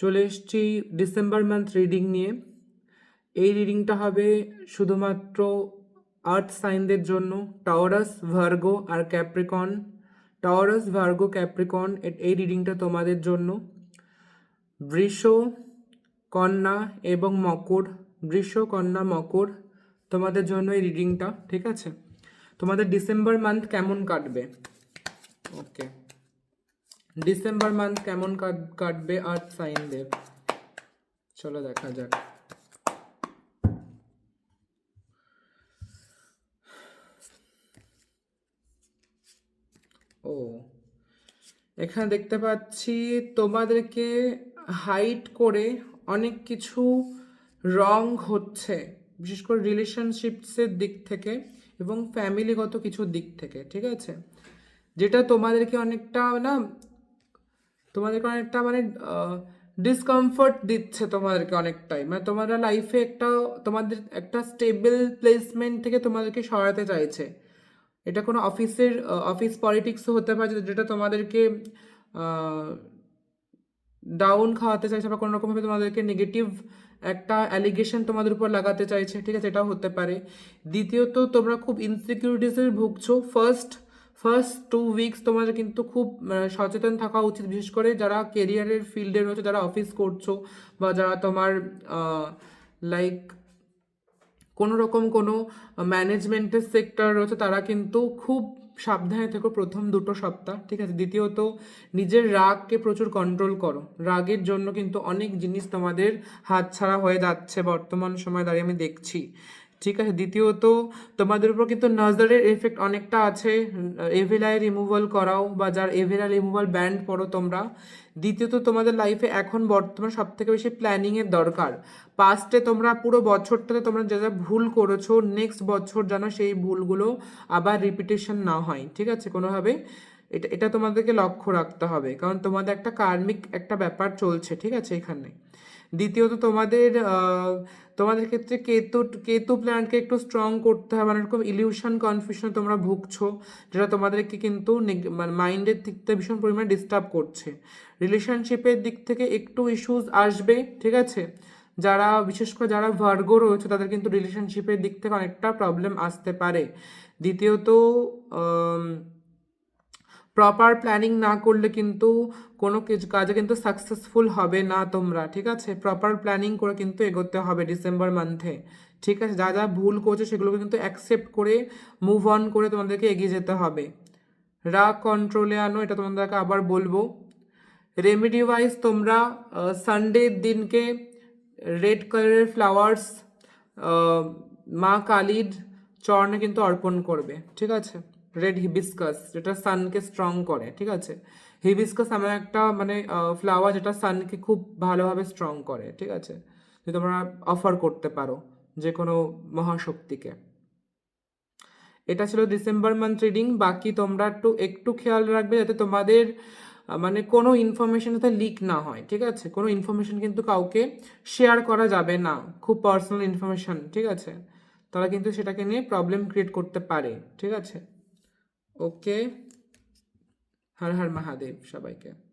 চলে এসছি December month reading নিয়ে। এই রিডিংটা হবে শুধুমাত্র আর্থ সাইনদের জন্য। টাওরাস ভার্গো আর ক্যাপ্রিকন টাওরাস ভার্গো ক্যাপ্রিকন এই রিডিংটা তোমাদের জন্য। বৃষ, কন্যা এবং মকর। বৃষ, কন্যা, মকর তোমাদের জন্য এই রিডিংটা ঠিক আছে? তোমাদের ডিসেম্বর মান্থ কেমন কাটবে? ওকে ডিসেম্বর মান্থ কেমন কাট- কাটবে আর্থ সাইনদের চলো দেখা যাক। ও, এখানে দেখতে পাচ্ছি তোমাদেরকে হাইট করে অনেক কিছু রং হচ্ছে, বিশেষ করে রিলেশনশিপসের দিক থেকে এবং ফ্যামিলিগত কিছু দিক থেকে, ঠিক আছে? যেটা তোমাদেরকে অনেকটা না তোমাদেরকে অনেকটা মানে ডিসকমফর্ট দিচ্ছে তোমাদেরকে অনেকটাই। মানে তোমরা লাইফে একটা, তোমাদের একটা স্টেবল প্লেসমেন্ট থেকে তোমাদেরকে সরাতে চাইছে। এটা কোনো অফিসের অফিস পলিটিক্সও হতে পারে, যেটা তোমাদেরকে ডাউন খাওয়াতে চাইছে বা কোনো রকমভাবে তোমাদেরকে নেগেটিভ একটা অ্যালিগেশন তোমাদের উপর লাগাতে চাইছে, ঠিক আছে? এটাও হতে পারে। দ্বিতীয়ত, তোমরা খুব ইনসিকিউরিটিসের ভুগছো। ফার্স্ট ফার্স্ট টু উইকস তোমাদের কিন্তু খুব সচেতন থাকা উচিত, বিশেষ করে যারা কেরিয়ারের ফিল্ডে রয়েছে, যারা অফিস করছ বা যারা তোমার লাইক কোনো রকম কোনো ম্যানেজমেন্টের সেক্টর রয়েছে, তারা কিন্তু খুব সাবধানে থেকো প্রথম দুটো সপ্তাহ, ঠিক আছে? দ্বিতীয়ত, নিজের রাগকে প্রচুর কন্ট্রোল করো। রাগের জন্য কিন্তু অনেক জিনিস তোমাদের হাতছাড়া হয়ে যাচ্ছে বর্তমান সময় দাঁড়িয়ে আমি দেখছি। ঠিক আছে, দ্বিতীয়ত তোমাদের উপর কিন্তু নজরের এফেক্ট অনেকটা আছে এভিলাই রিমুভাল করাও বা যার এভিলাই রিমুভাল ব্যান্ড পড়ো তোমরা। দ্বিতীয়ত তোমাদের লাইফে এখন বর্তমান সব থেকে বেশি প্ল্যানিংয়ের দরকার। পাস্টে তোমরা পুরো বছরটাতে তোমরা যা যা ভুল করেছ নেক্সট বছর যেন সেই ভুলগুলো আবার রিপিটেশন না হয়, ঠিক আছে, কোনোভাবে? এটা এটা তোমাদেরকে লক্ষ্য রাখতে হবে। কারণ তোমাদের একটা কার্মিক একটা ব্যাপার চলছে, ঠিক আছে, এখানে। দ্বিতীয়ত তোমাদের তোমাদের ক্ষেত্রে কেতু কেতু প্ল্যানকে একটু স্ট্রং করতে হবে। মানে এরকম ইলিউশন কনফিউশন তোমরা ভুগছো, যেটা তোমাদেরকে কিন্তু মাইন্ডের দিক থেকে ভীষণ পরিমাণে ডিস্টার্ব করছে। রিলেশনশিপের দিক থেকে একটু ইস্যুস আসবে, ঠিক আছে? যারা, বিশেষ করে যারা ভার্গো রয়েছে, তাদের কিন্তু রিলেশনশিপের দিক থেকে অনেকটা প্রবলেম আসতে পারে। দ্বিতীয়ত প্রপার প্ল্যানিং না করলে কিন্তু কোনো কিছু কাজে কিন্তু সাকসেসফুল হবে না তোমরা, ঠিক আছে? প্রপার প্ল্যানিং করে কিন্তু এগোতে হবে ডিসেম্বর মান্থে ঠিক আছে? যা যা ভুল করছ সেগুলোকে কিন্তু অ্যাকসেপ্ট করে মুভ অন করে তোমাদেরকে এগিয়ে যেতে হবে। রাগ কন্ট্রোলে আনো, এটা তোমাদেরকে আবার বলব। রেমেডি ওয়াইজ তোমরা সানডের দিনকে রেড কালারের ফ্লাওয়ার্স মা কালীর চরণে কিন্তু অর্পণ করবে, ঠিক আছে? রেড হিবিস্কাস যেটা সানকে স্ট্রং করে, ঠিক আছে? হিবিস্কাস এমন একটা মানে ফ্লাওয়ার যেটা সানকে খুব ভালোভাবে স্ট্রং করে, ঠিক আছে? যে তোমরা অফার করতে পারো যে কোনো মহাশক্তিকে। এটা ছিল ডিসেম্বর মান্থ রিডিং বাকি তোমরা একটু একটু খেয়াল রাখবে যাতে তোমাদের মানে কোনো ইনফরমেশন যাতে লিক না হয়, ঠিক আছে? কোনো ইনফরমেশন কিন্তু কাউকে শেয়ার করা যাবে না, খুব পার্সোনাল ইনফরমেশন ঠিক আছে? তারা কিন্তু সেটাকে নিয়ে প্রবলেম ক্রিয়েট করতে পারে, ঠিক আছে? ওকে হর হর মহাদেব সবাইকে।